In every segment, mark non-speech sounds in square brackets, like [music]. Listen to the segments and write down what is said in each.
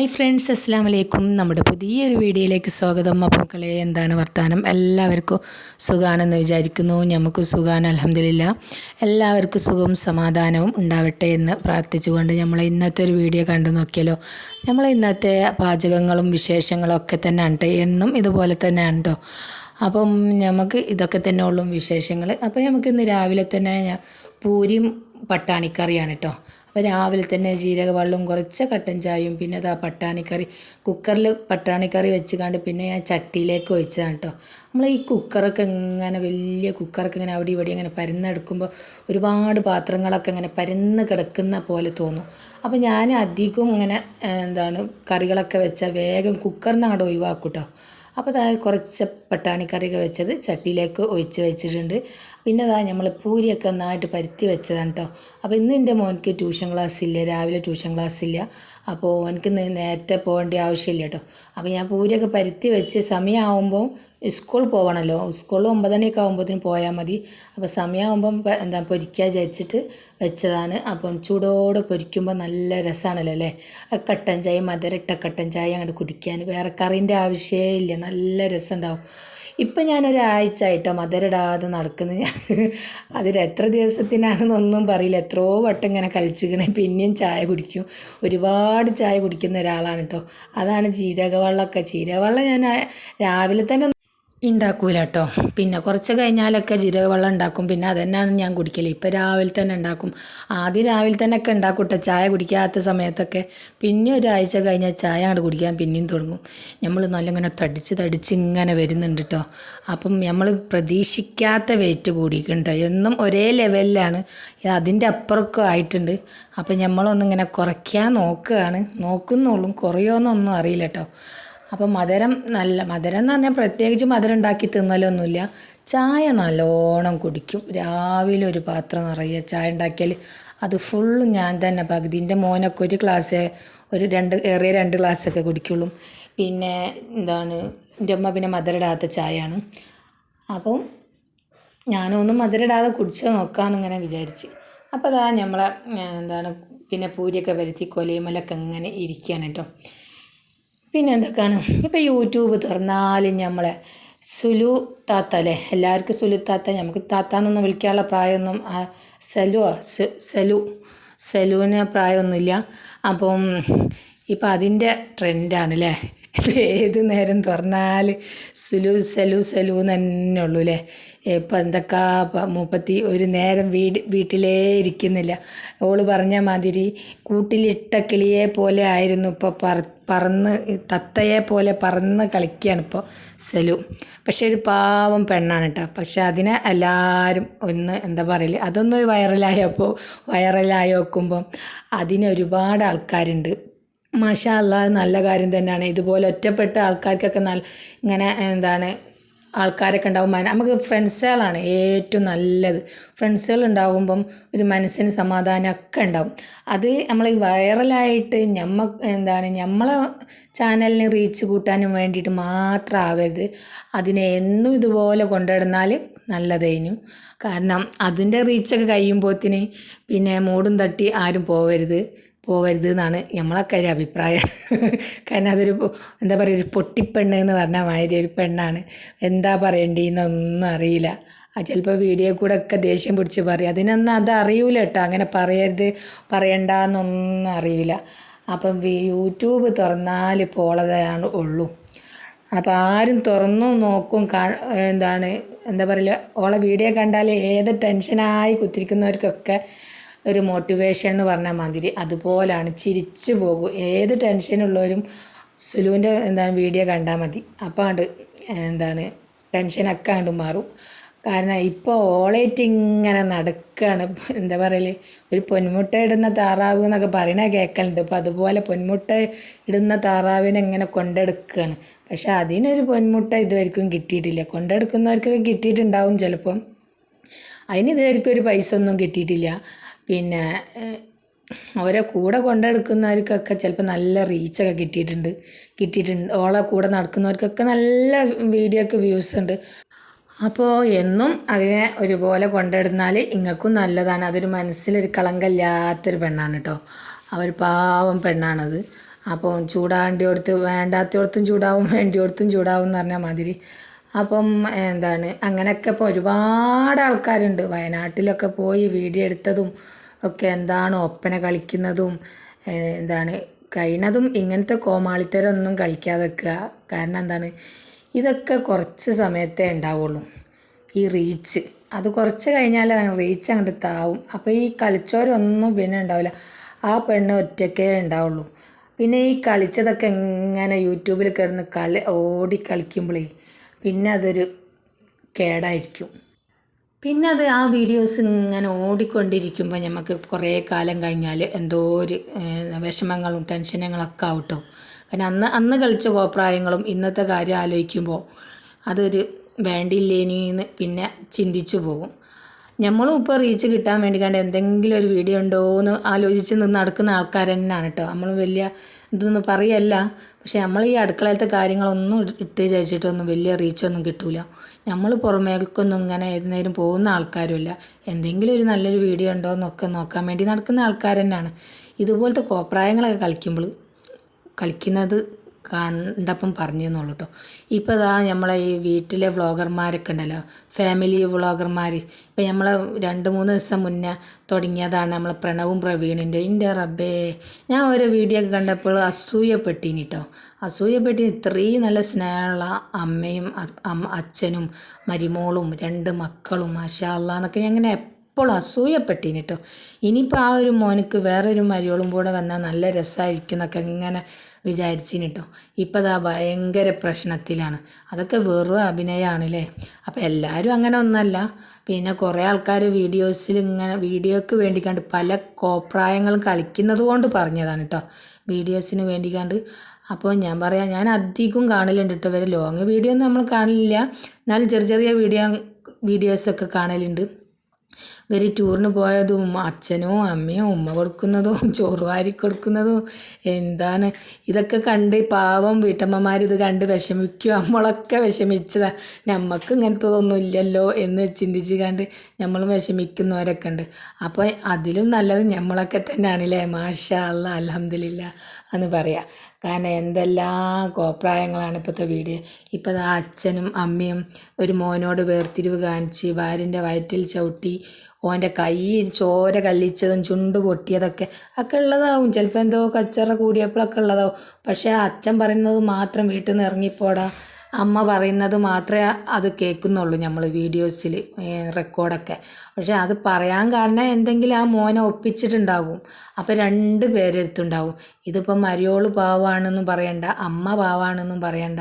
Hi friends അസ്സാം വലൈക്കും നമ്മുടെ പുതിയൊരു വീഡിയോയിലേക്ക് സ്വാഗതം. മക്കളെ എന്താണ് വർത്തമാനം എല്ലാവർക്കും സുഖാണെന്ന് വിചാരിക്കുന്നു. നമുക്ക് സുഖാണ് അലഹമില്ല എല്ലാവർക്കും സുഖവും സമാധാനവും ഉണ്ടാവട്ടെ എന്ന് പ്രാർത്ഥിച്ചുകൊണ്ട് നമ്മൾ ഇന്നത്തെ ഒരു വീഡിയോ കണ്ടു നോക്കിയാലോ? നമ്മൾ ഇന്നത്തെ പാചകങ്ങളും വിശേഷങ്ങളും ഒക്കെ തന്നെ ഉണ്ട് എന്നും ഇതുപോലെ തന്നെ ഉണ്ടോ അപ്പം നമുക്ക് ഇതൊക്കെ തന്നെ ഉള്ളൂ വിശേഷങ്ങൾ അപ്പോൾ നമുക്ക് ഇന്ന് രാവിലെ തന്നെ പൂരിയും പട്ടാണിക്കറിയാണ് കേട്ടോ അപ്പോൾ രാവിലെ തന്നെ ജീരക വെള്ളവും കുറച്ച് കട്ടൻ ചായയും പിന്നെ അതാ പട്ടാണിക്കറി. കുക്കറിൽ പട്ടാണിക്കറി വെച്ച് കണ്ട് പിന്നെ ഞാൻ ചട്ടിയിലേക്ക് ഒഴിച്ചതാണ് കേട്ടോ നമ്മൾ ഈ കുക്കറൊക്കെ ഇങ്ങനെ വലിയ കുക്കറൊക്കെ ഇങ്ങനെ അവിടെ ഇവിടെ ഇങ്ങനെ പരന്നെടുക്കുമ്പോൾ ഒരുപാട് പാത്രങ്ങളൊക്കെ ഇങ്ങനെ പരന്ന് കിടക്കുന്ന പോലെ തോന്നും. അപ്പോൾ ഞാൻ അധികം ഇങ്ങനെ എന്താണ് കറികളൊക്കെ വെച്ചാൽ വേഗം കുക്കറിൽ നിന്ന് അങ്ങോട്ട് ഒഴിവാക്കും കേട്ടോ അപ്പോൾ അതായത് കുറച്ച് പട്ടാണിക്കറിയൊക്കെ വെച്ചത്. ചട്ടിയിലേക്ക് ഒഴിച്ച് വെച്ചിട്ടുണ്ട്. പിന്നെ അതാ നമ്മൾ പൂരിയൊക്കെ നന്നായിട്ട് പരുത്തി വെച്ചതാണ് കേട്ടോ. അപ്പോൾ ഇന്ന് എന്റെ മോനിക്ക് ട്യൂഷൻ ക്ലാസ് ഇല്ല രാവിലെ ട്യൂഷൻ ക്ലാസ് ഇല്ല അപ്പോൾ എനിക്ക് നേരത്തെ പോകേണ്ട ആവശ്യമില്ല കേട്ടോ. അപ്പോൾ ഞാൻ പൂരിയൊക്കെ പരുത്തി വെച്ച് സമയമാകുമ്പോൾ സ്കൂൾ പോകണമല്ലോ സ്കൂളിൽ ഒമ്പതണിയൊക്കെ ആകുമ്പോഴത്തേന് പോയാൽ മതി. അപ്പോൾ സമയമാകുമ്പം എന്താ പൊരിക്കുക വിചാരിച്ചിട്ട് വെച്ചതാണ്. അപ്പം ചൂടോടെ പൊരിക്കുമ്പോൾ നല്ല രസമാണല്ലോ അല്ലേ? കട്ടൻ ചായ മധുരട്ട കട്ടൻ ചായ അങ്ങോട്ട് കുടിക്കാൻ വേറെ കറീന്റെ ആവശ്യമേ ഇല്ല. നല്ല രസമുണ്ടാവും ഇപ്പം ഞാനൊരാഴ്ച ആയിട്ടോ മധുരടാതെ നടക്കുന്നത് അതിൽ എത്ര ദിവസത്തിനാണെന്നൊന്നും പറയില്ല. എത്രയോ വട്ടം ഇങ്ങനെ കളിച്ചിക്കണേ പിന്നെയും ചായ കുടിക്കും. ഒരുപാട് ചായ കുടിക്കുന്ന ഒരാളാണ് കേട്ടോ. അതാണ് ജീരകവെള്ളമൊക്കെ. ജീരകവെള്ളം ഞാൻ രാവിലെ തന്നെ ഉണ്ടാക്കൂല കേട്ടോ പിന്നെ കുറച്ച് കഴിഞ്ഞാലൊക്കെ ജീരകവെള്ളം ഉണ്ടാക്കും പിന്നെ അതന്നെയാണ് ഞാൻ കുടിക്കൽ ഇപ്പോൾ രാവിലെ തന്നെ ഉണ്ടാക്കും ആദ്യം രാവിലെ തന്നെ ഒക്കെ ഉണ്ടാക്കും കേട്ടോ ചായ കുടിക്കാത്ത സമയത്തൊക്കെ. പിന്നെ ഒരാഴ്ച കഴിഞ്ഞാൽ ചായ അങ്ങോട്ട് കുടിക്കാൻ പിന്നെയും തുടങ്ങും. നമ്മൾ നല്ല ഇങ്ങനെ തടിച്ച് തടിച്ച് ഇങ്ങനെ വരുന്നുണ്ട് കേട്ടോ അപ്പം നമ്മൾ പ്രതീക്ഷിക്കാത്ത വെയിറ്റ് കൂടിയിട്ടുണ്ട് എന്നും ഒരേ ലെവലിലാണ്. അതിന്റെ അപ്പുറമൊക്കെ ആയിട്ടുണ്ട്. അപ്പം നമ്മളൊന്നിങ്ങനെ കുറയ്ക്കാൻ നോക്കുകയാണ് നോക്കുന്നുള്ളൂ. കുറയുമെന്നൊന്നും അറിയില്ല കേട്ടോ അപ്പം മധുരം നല്ല മധുരം എന്ന് പറഞ്ഞാൽ പ്രത്യേകിച്ച് മധുരം ഉണ്ടാക്കി തിന്നലൊന്നുമില്ല. ചായ നല്ലോണം കുടിക്കും. രാവിലെ ഒരു പാത്രം നിറയെ ചായ ഉണ്ടാക്കിയാൽ അത് ഫുള്ളും ഞാൻ തന്നെ പകുതിന്റെ മോനൊക്കെ ഒരു ഗ്ലാസ് ഒരു രണ്ട് ഏറിയ രണ്ട് ഗ്ലാസ്സൊക്കെ കുടിക്കുള്ളൂ. പിന്നെ എന്താണ് എന്റെ അമ്മ പിന്നെ മധുരമിടാത്ത ചായയാണ്. അപ്പം ഞാനൊന്നും മധുരമിടാതെ കുടിച്ച് നോക്കാമെന്നിങ്ങനെ വിചാരിച്ച്. അപ്പോൾ അതാ നമ്മളെ എന്താണ് പിന്നെ പൂരിയൊക്കെ വരുത്തി കൊലയുമലൊക്കെ ഇങ്ങനെ ഇരിക്കുകയാണ് കേട്ടോ. പിന്നെ എന്തൊക്കെയാണ് ഇപ്പോൾ യൂട്യൂബ് തുറന്നാലും നമ്മളെ സുലു താത്ത അല്ലേ? എല്ലാവർക്കും സുലു താത്ത. നമുക്ക് താത്ത എന്നൊന്നും വിളിക്കാനുള്ള പ്രായമൊന്നും സെലു സെലു. സലുവിന് പ്രായമൊന്നുമില്ല. അപ്പം ഇപ്പം അതിന്റെ ട്രെൻഡാണ് അല്ലേ? ഏത് നേരം തുറന്നാൽ സുലു സെലു സെലു തന്നെ ഉള്ളൂ അല്ലേ? ഇപ്പം എന്തൊക്കെ മുപ്പത്തി ഒരു നേരം വീട് വീട്ടിലേ ഇരിക്കുന്നില്ല. ഓൾ പറഞ്ഞ മാതിരി കൂട്ടിലിട്ട കിളിയെ പോലെ ആയിരുന്നു ഇപ്പോൾ പറ പറന്ന് തത്തയെ പോലെ പറന്ന് കളിക്കുകയാണ് ഇപ്പോൾ സെലു. പക്ഷേ ഒരു പാവം പെണ്ണാണ് കേട്ടോ. പക്ഷെ അതിനെ എല്ലാവരും ഒന്ന് എന്താ പറയൽ അതൊന്ന് വൈറലായപ്പോൾ വൈറലായി നോക്കുമ്പം അതിന് ഒരുപാട് ആൾക്കാരുണ്ട്. മാഷാ അല്ലാ നല്ല കാര്യം തന്നെയാണ്. ഇതുപോലെ ഒറ്റപ്പെട്ട ആൾക്കാർക്കൊക്കെ നല്ല ഇങ്ങനെ എന്താണ് ആൾക്കാരൊക്കെ ഉണ്ടാവും. നമുക്ക് ഫ്രണ്ട്സുകളാണ് ഏറ്റവും നല്ലത്. ഫ്രണ്ട്സുകൾ ഉണ്ടാകുമ്പം ഒരു മനസ്സിന് സമാധാനമൊക്കെ ഉണ്ടാവും. അത് നമ്മൾ വൈറലായിട്ട് ഞമ്മ എന്താണ് നമ്മളെ ചാനലിന് റീച്ച് കൂട്ടാനും വേണ്ടിയിട്ട് മാത്രം ആവരുത്. അതിനെ എന്നും ഇതുപോലെ കൊണ്ടിടുന്നാൽ നല്ലതേനു കാരണം അതിന്റെ റീച്ചൊക്കെ കഴിയുമ്പോഴത്തിന് പിന്നെ മൂടും തട്ടി ആരും പോവരുത്. പോകരുത് എന്നാണ് നമ്മളൊക്കെ ഒരു അഭിപ്രായം. കാരണം അതൊരു എന്താ പറയുക ഒരു പൊട്ടിപ്പെണ്ണ് എന്ന് പറഞ്ഞ മാതിരി ഒരു പെണ്ണാണ്. എന്താ പറയേണ്ടതെന്നൊന്നും അറിയില്ല. ആ ചിലപ്പോൾ വീഡിയോ കൂടെ ഒക്കെ ദേഷ്യം പിടിച്ച് പറയും. അതിനൊന്നും അത് അറിയൂല കേട്ടോ. അങ്ങനെ പറയരുത് പറയണ്ട എന്നൊന്നും അറിയില്ല. അപ്പം യൂട്യൂബ് തുറന്നാൽ പോളതാണ് ഉള്ളൂ. അപ്പോൾ ആരും തുറന്നു നോക്കും എന്താണ് എന്താ പറയുക ഓളെ വീഡിയോ കണ്ടാൽ ഏത് ടെൻഷനായി കുത്തിരിക്കുന്നവർക്കൊക്കെ ഒരു മോട്ടിവേഷൻ എന്ന് പറഞ്ഞാൽ മാതിരി അതുപോലാണ് ചിരിച്ചു പോകും. ഏത് ടെൻഷനുള്ളവരും സുലുവിന്റെ എന്താണ് വീഡിയോ കണ്ടാൽ മതി. അപ്പോൾ ആണ്ട് എന്താണ് ടെൻഷനൊക്കെ ആണ്ട് മാറും. കാരണം ഇപ്പോൾ ഓളേറ്റ് ഇങ്ങനെ നടക്കുകയാണ് എന്താ പറയൽ? ഒരു പൊന്മുട്ട ഇടുന്ന താറാവ് എന്നൊക്കെ പറയണ കേൾക്കലുണ്ട് അപ്പോൾ അതുപോലെ പൊന്മുട്ട ഇടുന്ന താറാവിനെ ഇങ്ങനെ കൊണ്ടെടുക്കുകയാണ് പക്ഷെ അതിനൊരു പൊന്മുട്ട ഇതുവരെക്കും കിട്ടിയിട്ടില്ല. കൊണ്ടെടുക്കുന്നവർക്കൊക്കെ കിട്ടിയിട്ടുണ്ടാവും ചിലപ്പം. അതിന് ഇതുവരെക്കും ഒരു പൈസ ഒന്നും കിട്ടിയിട്ടില്ല. പിന്നെ ഓരോ കൂടെ കൊണ്ടെടുക്കുന്നവർക്കൊക്കെ ചിലപ്പോൾ നല്ല റീച്ചൊക്കെ കിട്ടിയിട്ടുണ്ട്. കിട്ടിയിട്ടുണ്ട്. ഓളെ കൂടെ നടക്കുന്നവർക്കൊക്കെ നല്ല വീഡിയോക്ക് വ്യൂസ് ഉണ്ട്. അപ്പോൾ എന്നും അതിനെ ഒരുപോലെ കൊണ്ടിടുന്നാൽ ഇങ്ങൾക്കും നല്ലതാണ്. അതൊരു മനസ്സിലൊരു കളങ്കമില്ലാത്തൊരു പെണ്ണാണ് കേട്ടോ അവർ പാവം പെണ്ണാണത്. അപ്പോൾ ചൂടാണ്ടിയോടത്ത് വേണ്ടാത്തോടത്തും ചൂടാവും വേണ്ടിയോടത്തും ചൂടാവും എന്ന് പറഞ്ഞാൽ മാതിരി അപ്പം എന്താണ് അങ്ങനെയൊക്കെ ഇപ്പോൾ ഒരുപാട് ആൾക്കാരുണ്ട്. വയനാട്ടിലൊക്കെ പോയി വീഡിയോ എടുത്തതും ഒക്കെ എന്താണ് ഒപ്പന കളിക്കുന്നതും എന്താണ് കഴിയണതും ഇങ്ങനത്തെ കോമാളിത്തരൊന്നും കളിക്കാതെ വെക്കുക കാരണം എന്താണ് ഇതൊക്കെ കുറച്ച് സമയത്തേ ഉണ്ടാവുള്ളൂ. ഈ റീച്ച്. അത് കുറച്ച് കഴിഞ്ഞാൽ റീച്ച് അങ്ങോട്ട് താവും. അപ്പോൾ ഈ കളിച്ചവരൊന്നും പിന്നെ ഉണ്ടാവില്ല. ആ പെണ്ണ് ഒറ്റയ്ക്കേ ഉണ്ടാവുള്ളൂ. പിന്നെ ഈ കളിച്ചതൊക്കെ എങ്ങനെ യൂട്യൂബിൽ കിടന്ന് കളി ഓടി കളിക്കുമ്പോഴേ പിന്നെ അതൊരു കേടായിരിക്കും. പിന്നെ അത് ആ വീഡിയോസ് ഇങ്ങനെ ഓടിക്കൊണ്ടിരിക്കുമ്പോൾ നമുക്ക് കുറേ കാലം കഴിഞ്ഞാൽ എന്തോ ഒരു വിഷമങ്ങളും ടെൻഷനുകളൊക്കെ ആവട്ടോ. കാരണം അന്ന് അന്ന് കളിച്ച കോപ്രായങ്ങളും ഇന്നത്തെ കാര്യം ആലോചിക്കുമ്പോൾ അതൊരു വേണ്ടില്ലേനിന്ന് പിന്നെ ചിന്തിച്ചു പോകും. നമ്മളും ഇപ്പോൾ റീച്ച് കിട്ടാൻ വേണ്ടി കണ്ട് എന്തെങ്കിലും ഒരു വീഡിയോ ഉണ്ടോ എന്ന് ആലോചിച്ച് നിന്ന് നടക്കുന്ന ആൾക്കാർ തന്നെയാണ് കേട്ടോ നമ്മൾ വലിയ ഇതൊന്നും പറയല്ല. പക്ഷേ നമ്മൾ ഈ അടുക്കളയിലത്തെ കാര്യങ്ങളൊന്നും ഇട്ട് വിചാരിച്ചിട്ടൊന്നും വലിയ റീച്ചൊന്നും കിട്ടൂല. നമ്മൾ പുറമേക്കൊന്നും ഇങ്ങനെ ഏത് നേരം പോകുന്ന ആൾക്കാരുമില്ല എന്തെങ്കിലും ഒരു നല്ലൊരു വീഡിയോ ഉണ്ടോ എന്നൊക്കെ നോക്കാൻ വേണ്ടി നടക്കുന്ന ആൾക്കാർ തന്നെയാണ് ഇതുപോലത്തെ കോപ്രായങ്ങളൊക്കെ കളിക്കുമ്പോൾ കളിക്കുന്നത് കണ്ടപ്പം പറഞ്ഞു എന്നുള്ളൂ കേട്ടോ ഇപ്പോൾ ഇതാ നമ്മളെ ഈ വീട്ടിലെ വ്ളോഗർമാരൊക്കെ ഉണ്ടല്ലോ ഫാമിലി വ്ളോഗർമാർ ഇപ്പം നമ്മൾ രണ്ട് മൂന്ന് ദിവസം മുന്നേ തുടങ്ങിയതാണ് നമ്മളെ പ്രണവും പ്രവീണിന്റെ എന്റെ റബ്ബേ ഞാൻ ഓരോ വീഡിയോ ഒക്കെ കണ്ടപ്പോൾ അസൂയപ്പെട്ടീനി കേട്ടോ അസൂയപ്പെട്ടി ഇത്രയും നല്ല സ്നേഹമുള്ള അമ്മയും അച്ഛനും മരുമോളും രണ്ട് മക്കളും മാഷാ അള്ളാന്നൊക്കെ ഞാൻ ഇങ്ങനെ എപ്പോഴും അസൂയപ്പെട്ടീന് കേട്ടോ ഇനിയിപ്പോൾ ആ ഒരു മോനക്ക് വേറൊരു മരിയോളും കൂടെ വന്നാൽ നല്ല രസമായിരിക്കും എന്നൊക്കെ ഇങ്ങനെ വിചാരിച്ചിന് കേട്ടോ ഇപ്പം അതാ ഭയങ്കര പ്രശ്നത്തിലാണ്. അതൊക്കെ വെറും അഭിനയമാണ് അല്ലേ അപ്പോൾ എല്ലാവരും അങ്ങനെ ഒന്നല്ല. പിന്നെ കുറേ ആൾക്കാർ വീഡിയോസിൽ ഇങ്ങനെ വീഡിയോയ്ക്ക് വേണ്ടി കണ്ട് പല കോപ്രായങ്ങളും കളിക്കുന്നത് കൊണ്ട് പറഞ്ഞതാണ് കേട്ടോ വീഡിയോസിന് വേണ്ടി കണ്ട് അപ്പോൾ ഞാൻ പറയാം ഞാൻ അധികം കാണലുണ്ട് കേട്ടോ ഇവരെ. ലോങ് വീഡിയോ ഒന്നും നമ്മൾ കാണലില്ല എന്നാലും ചെറിയ ചെറിയ വീഡിയോ വീഡിയോസൊക്കെ കാണലുണ്ട്. ഇവർ ടൂറിന് പോയതും അച്ഛനോ അമ്മയോ ഉമ്മ കൊടുക്കുന്നതും [laughs] ചോറ് വാരി കൊടുക്കുന്നതും എന്താണ്? ഇതൊക്കെ കണ്ട് പാവം വീട്ടമ്മമാർ ഇത് കണ്ട് വിഷമിക്കും. നമ്മളൊക്കെ വിഷമിച്ചതാണ് നമ്മൾക്ക് ഇങ്ങനത്തതൊന്നും ഇല്ലല്ലോ എന്ന് ചിന്തിച്ച് കണ്ട് നമ്മളും വിഷമിക്കുന്നവരൊക്കെ ഉണ്ട് അപ്പോൾ അതിലും നല്ലത് നമ്മളൊക്കെ തന്നെയാണ് അല്ലേ മാഷാ അല്ല അലഹമില്ല എന്ന് പറയാം. കാരണം എന്തെല്ലാം കോപ്രായങ്ങളാണ് ഇപ്പോഴത്തെ വീഡിയോ ഇപ്പോൾ ദാ അച്ഛനും അമ്മയും ഒരു മോനോട് വേർതിരിവ് കാണിച്ച് ഭാര്യന്റെ വയറ്റിൽ ചവിട്ടി ഓന്റെ കൈ ചോര കല്ലിച്ചതും ചുണ്ട് പൊട്ടിയതൊക്കെ ഒക്കെ ഉള്ളതാവും. ചിലപ്പോൾ എന്തോ കച്ചറ കൂടിയപ്പോഴൊക്കെ ഉള്ളതാവും. പക്ഷേ അച്ഛൻ പറയുന്നത് മാത്രം വീട്ടിൽ നിന്ന് ഇറങ്ങിപ്പോടാ. അമ്മ പറയുന്നത് മാത്രമേ അത് കേൾക്കുന്നുള്ളൂ നമ്മൾ വീഡിയോസിൽ റെക്കോർഡൊക്കെ. പക്ഷേ അത് പറയാൻ കാരണം എന്തെങ്കിലും ആ മോനെ ഒപ്പിച്ചിട്ടുണ്ടാകും. അപ്പോൾ രണ്ട് പേരെടുത്തുണ്ടാവും ഇതിപ്പം മരിയോൾ പാവാണെന്നും പറയണ്ട അമ്മ പാവാണെന്നും പറയണ്ട.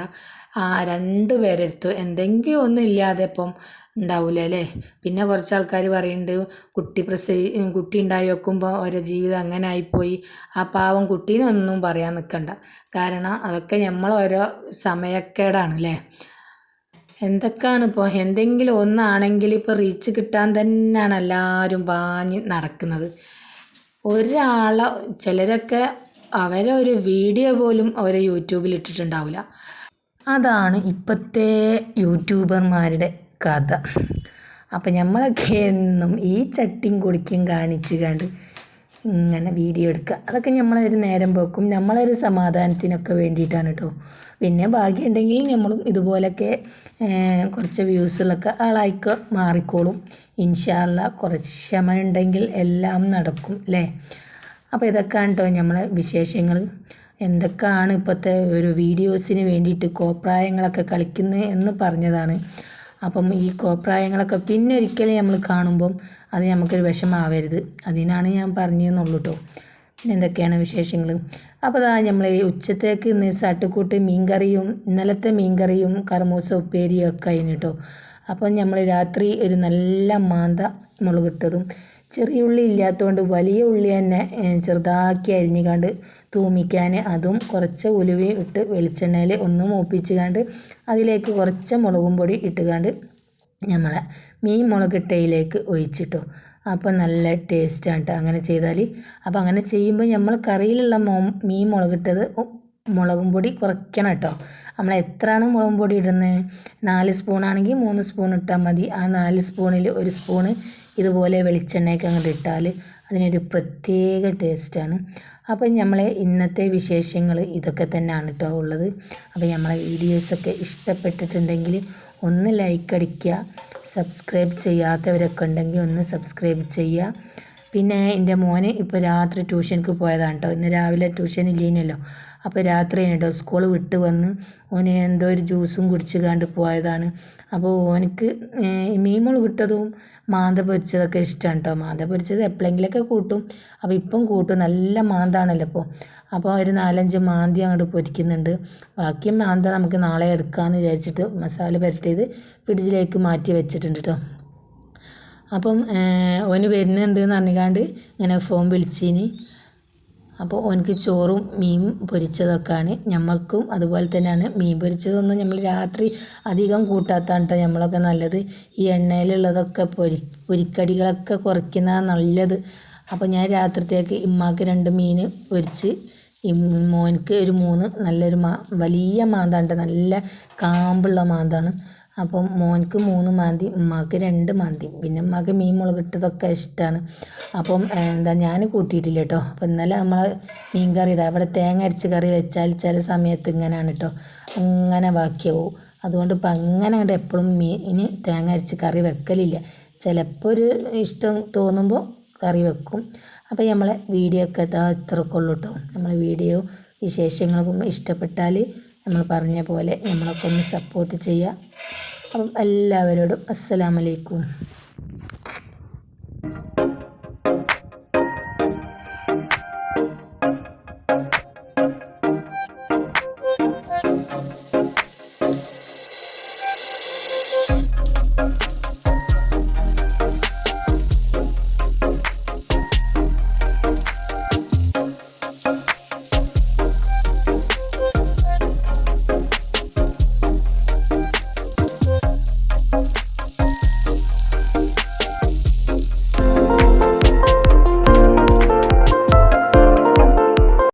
രണ്ട് പേരെടുത്തു. എന്തെങ്കിലും ഒന്നും ഇല്ലാതെ ഇപ്പം ഉണ്ടാവില്ല അല്ലേ? പിന്നെ കുറച്ച് ആൾക്കാർ പറയുന്നുണ്ട് കുട്ടി പ്രസവി കുട്ടി ഉണ്ടായി വെക്കുമ്പോൾ ഓരോ ജീവിതം അങ്ങനെ ആയിപ്പോയി. ആ പാവം കുട്ടീനൊന്നും പറയാൻ നിൽക്കണ്ട കാരണം അതൊക്കെ നമ്മൾ ഓരോ സമയക്കേടാണ് അല്ലേ? എന്തൊക്കെയാണ് ഇപ്പോൾ എന്തെങ്കിലും ഒന്നാണെങ്കിൽ ഇപ്പോൾ റീച്ച് കിട്ടാൻ തന്നെയാണ് എല്ലാവരും പാഞ്ഞ് നടക്കുന്നത്. ഒരാളെ ചിലരൊക്കെ അവരെ ഒരു വീഡിയോ പോലും അവരെ യൂട്യൂബിൽ ഇട്ടിട്ടുണ്ടാവില്ല അതാണ് ഇപ്പോഴത്തെ യൂട്യൂബർമാരുടെ കഥ. അപ്പം നമ്മളൊക്കെ എന്നും ഈ ചട്ടിയും കുടിക്കും കാണിച്ച് കണ്ട് ഇങ്ങനെ വീഡിയോ എടുക്കുക. അതൊക്കെ നമ്മളൊരു നേരം പോക്കും. നമ്മളൊരു സമാധാനത്തിനൊക്കെ വേണ്ടിയിട്ടാണ് കേട്ടോ പിന്നെ ഭാഗ്യമുണ്ടെങ്കിൽ നമ്മളും ഇതുപോലൊക്കെ കുറച്ച് വ്യൂസുകളൊക്കെ ആളായിക്കോ മാറിക്കോളും. ഇൻഷാല്ല കുറച്ച് ക്ഷമ ഉണ്ടെങ്കിൽ എല്ലാം നടക്കും അല്ലേ അപ്പോൾ ഇതൊക്കെയാണ് കേട്ടോ നമ്മളെ വിശേഷങ്ങൾ എന്തൊക്കെയാണ് ഇപ്പോഴത്തെ ഒരു വീഡിയോസിന് വേണ്ടിയിട്ട് കോപ്രായങ്ങളൊക്കെ കളിക്കുന്നത് എന്ന് പറഞ്ഞതാണ്. അപ്പം ഈ കോപ്രായങ്ങളൊക്കെ പിന്നെ ഒരിക്കലും നമ്മൾ കാണുമ്പം അത് നമുക്കൊരു വിഷമാവരുത്. അതിനാണ് ഞാൻ പറഞ്ഞതെന്നുള്ളൂ കേട്ടോ പിന്നെ എന്തൊക്കെയാണ് വിശേഷങ്ങൾ അപ്പോൾ അതാ നമ്മൾ ഉച്ചത്തേക്ക് ഇന്ന് സട്ടുക്കൂട്ട് മീൻകറിയും ഇന്നലത്തെ മീൻകറിയും കർമൂസ ഉപ്പേരിയും ഒക്കെ അതിന് കേട്ടോ അപ്പം നമ്മൾ രാത്രി ഒരു നല്ല മാന്ത മുളകിട്ടതും ചെറിയ ഉള്ളി ഇല്ലാത്തതുകൊണ്ട് വലിയ ഉള്ളി തന്നെ ചെറുതാക്കി അരിഞ്ഞുകാണ്ട് തൂമിക്കാൻ അതും കുറച്ച് ഉലുവി ഇട്ട് വെളിച്ചെണ്ണയിൽ ഒന്ന് മൂപ്പിച്ച് കണ്ട് അതിലേക്ക് കുറച്ച് മുളകും പൊടി ഇട്ടുകാണ്ട് നമ്മളെ മീൻ മുളകിട്ടയിലേക്ക് ഒഴിച്ചിട്ടു. അപ്പോൾ നല്ല ടേസ്റ്റാണ് കേട്ടോ അങ്ങനെ ചെയ്താൽ അപ്പോൾ അങ്ങനെ ചെയ്യുമ്പോൾ നമ്മൾ കറിയിലുള്ള മീൻ മുളകിട്ടത് മുളകും പൊടി കുറയ്ക്കണം കേട്ടോ നമ്മൾ എത്രയാണ് മുളകും പൊടി ഇടുന്നത്? നാല് സ്പൂണാണെങ്കിൽ മൂന്ന് സ്പൂൺ ഇട്ടാൽ മതി. ആ നാല് സ്പൂണിൽ ഒരു സ്പൂണ് ഇതുപോലെ വെളിച്ചെണ്ണയൊക്കെ അങ്ങോട്ട് ഇട്ടാൽ അതിനൊരു പ്രത്യേക ടേസ്റ്റാണ്. അപ്പം നമ്മളെ ഇന്നത്തെ വിശേഷങ്ങൾ ഇതൊക്കെ തന്നെയാണ് കേട്ടോ ഉള്ളത്. അപ്പോൾ നമ്മളെ വീഡിയോസൊക്കെ ഇഷ്ടപ്പെട്ടിട്ടുണ്ടെങ്കിൽ ഒന്ന് ലൈക്ക് അടിക്കുക സബ്സ്ക്രൈബ് ചെയ്യാത്തവരൊക്കെ ഉണ്ടെങ്കിൽ ഒന്ന് സബ്സ്ക്രൈബ് ചെയ്യുക. പിന്നെ എന്റെ മോന് ഇപ്പോൾ രാത്രി ട്യൂഷനിക്ക് പോയതാണ് കേട്ടോ ഇന്ന് രാവിലെ ട്യൂഷൻ ഇല്ലേനല്ലോ. അപ്പോൾ രാത്രി കേട്ടോ സ്കൂൾ വിട്ട് വന്ന് ഓന് എന്തോ ഒരു ജ്യൂസും കുടിച്ച് കണ്ട് പോയതാണ്. അപ്പോൾ ഓനിക്ക് മീൻ മുളക് ഇട്ടതും മാന്ത പൊരിച്ചതൊക്കെ ഇഷ്ടമാണ് കേട്ടോ മാന്ത പൊരിച്ചത് എപ്പോഴെങ്കിലൊക്കെ കൂട്ടും. അപ്പോൾ ഇപ്പം കൂട്ടും. നല്ല മാന്താണല്ലോ ഇപ്പോൾ അപ്പോൾ ഒരു നാലഞ്ച് മാന്തി അങ്ങോട്ട് പൊരിക്കുന്നുണ്ട്. ബാക്കി മാന്ത നമുക്ക് നാളെ എടുക്കാമെന്ന് വിചാരിച്ചിട്ട് മസാല പുരട്ടിയത് ഫ്രിഡ്ജിലേക്ക് മാറ്റി വെച്ചിട്ടുണ്ട് കേട്ടോ അപ്പം ഓന് വരുന്നുണ്ട് എന്ന് പറഞ്ഞിക്കാണ്ട് ഇങ്ങനെ ഫോൺ വിളിച്ചിനി. അപ്പോൾ ഓനക്ക് ചോറും മീൻ പൊരിച്ചതൊക്കെയാണ് ഞമ്മൾക്കും അതുപോലെ തന്നെയാണ് മീൻ പൊരിച്ചതൊന്നും നമ്മൾ രാത്രി അധികം കൂട്ടാത്താണ് കേട്ടോ നമ്മളൊക്കെ നല്ലത്. ഈ എണ്ണയിലുള്ളതൊക്കെ പൊരി പൊരിക്കടികളൊക്കെ കുറയ്ക്കുന്നതാണ് നല്ലത്. അപ്പോൾ ഞാൻ രാത്രിത്തേക്ക് ഇമ്മാക്ക് രണ്ട് മീൻ പൊരിച്ച് മോനക്ക് ഒരു മൂന്ന് നല്ലൊരു മാ വലിയ മാന്താണ്ട് നല്ല കാമ്പുള്ള മാന്താണ്. അപ്പം മോനക്ക് മൂന്ന് മാന്തി ഉമ്മാക്ക് രണ്ട് മാന്തി. പിന്നെ ഉമ്മാക്ക് മീൻ മുളകിട്ടതൊക്കെ ഇഷ്ടമാണ് അപ്പം എന്താ ഞാൻ കൂട്ടിയിട്ടില്ല കേട്ടോ അപ്പം ഇന്നലെ നമ്മൾ മീൻ കറി ഇതാ അവിടെ തേങ്ങ അരച്ച് കറി വെച്ചാൽ ചില സമയത്ത് ഇങ്ങനെയാണ് കേട്ടോ അങ്ങനെ ബാക്കിയാവും അതുകൊണ്ട് ഇപ്പം അങ്ങനെ അങ്ങോട്ട് എപ്പോഴും ഇനി തേങ്ങ അരച്ച് കറി വെക്കലില്ല. ചിലപ്പോൾ ഒരു ഇഷ്ടം തോന്നുമ്പോൾ കറി വെക്കും. അപ്പോൾ നമ്മളെ വീഡിയോ ഒക്കെ ഇതാ ഇത്രക്കുള്ളൂ കേട്ടോ നമ്മളെ വീഡിയോ വിശേഷങ്ങളൊക്കെ ഇഷ്ടപ്പെട്ടാൽ നമ്മൾ പറഞ്ഞ പോലെ നമ്മളൊക്കെ ഒന്ന് സപ്പോർട്ട് ചെയ്യുക. അപ്പം എല്ലാവരോടും അസ്സലാമലൈക്കും